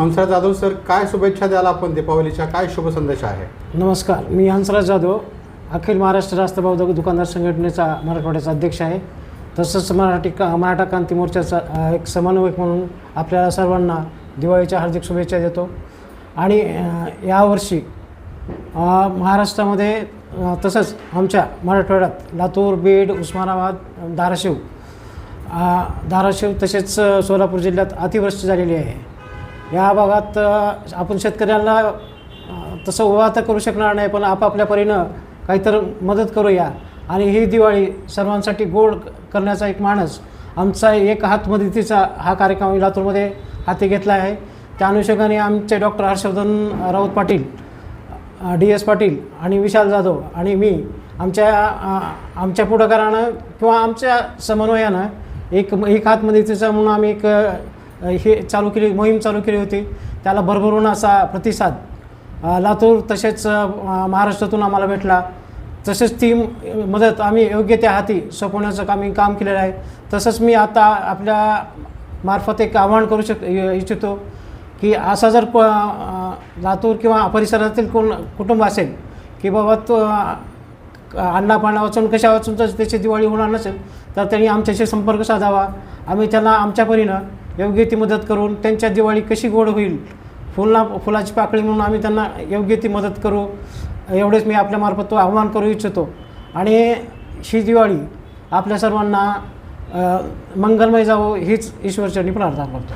Hansraj Jadhav sir काय शुभेच्छा द्याल आपण दीपावलीच्या? काय शुभ संदेश आहे? नमस्कार. मी हंसराज जाधव अखिल महाराष्ट्र रास्त बौद्ध दुकानदार संघटनेचा मराठवाड्याचा अध्यक्ष आहे. तसंच मराठी का मराठा क्रांती मोर्चाचा एक समन्वयक म्हणून आपल्याला सर्वांना दिवाळीच्या हार्दिक शुभेच्छा देतो. आणि यावर्षी महाराष्ट्रामध्ये तसंच आमच्या मराठवाड्यात लातूर बीड उस्मानाबाद धाराशिव धाराशिव तसेच सोलापूर जिल्ह्यात अतिवृष्टी झालेली आहे. या भागात आपण शेतकऱ्यांना तसं उभा तर करू शकणार नाही पण आपापल्या परीनं काहीतरी मदत करूया. आणि ही दिवाळी सर्वांसाठी गोड करण्याचा एक माणस आमचा एक हात मदतीचा हा कार्यक्रम आम्ही लातूरमध्ये हाती घेतला आहे. त्या अनुषंगाने आमचे doctor Harshvardhan Raut Patil D S Patil आणि विशाल जाधव आणि मी आमच्या आमच्या पुढाकारानं किंवा आमच्या समन्वयानं एक एक हात मदतीचा म्हणून आम्ही एक हे चालू केली मोहीम चालू केली होती. त्याला भरभरून असा प्रतिसाद लातूर तसेच महाराष्ट्रातून आम्हाला भेटला. तसेच ती मदत आम्ही योग्य त्या हाती सोपवण्याचं काम मी काम केलेलं आहे. तसंच मी आता आपल्या मार्फत एक आवाहन करू शक इच्छितो की असा जर प लातूर किंवा परिसरातील कोण कुटुंब असेल की बाबा तो अण्णा पाण्या वाचून कशा वाचून तर त्याची दिवाळी होणार नसेल तर त्यांनी आमच्याशी संपर्क साधावा. आम्ही त्यांना आमच्या परीनं योग्य ती मदत करून त्यांच्या दिवाळी कशी गोड होईल फुला फुलाची पाकळी म्हणून आम्ही त्यांना योग्य ती मदत करू एवढेच मी आपल्यामार्फत तो आव्हान करू इच्छितो. आणि ही दिवाळी आपल्या सर्वांना मंगलमय जावं हीच ईश्वरचरणी प्रार्थना करतो.